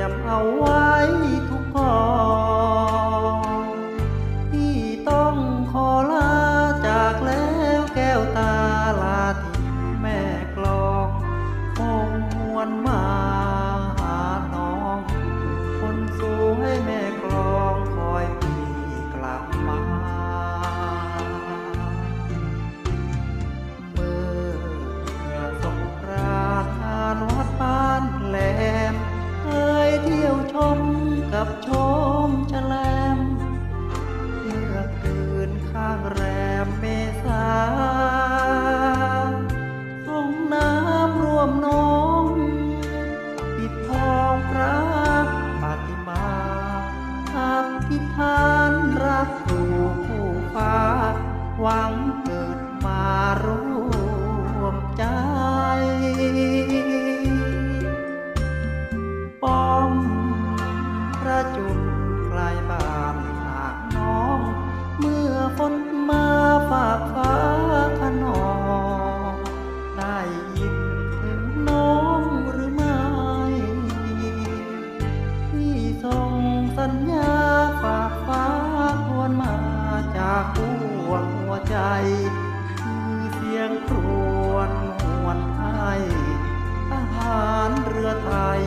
ยมเอาไว้ับโชมจะแฉลมเมื่อคืนข้างแรมเมษาส่งน้ำรวมน้อง ปิดทองพระปฏิมาอธิษฐานรักสู่ผู้ฟ้าหวัง คู่วงหัวใจ คือเสียงครวญหวนไอทหารเรือไทย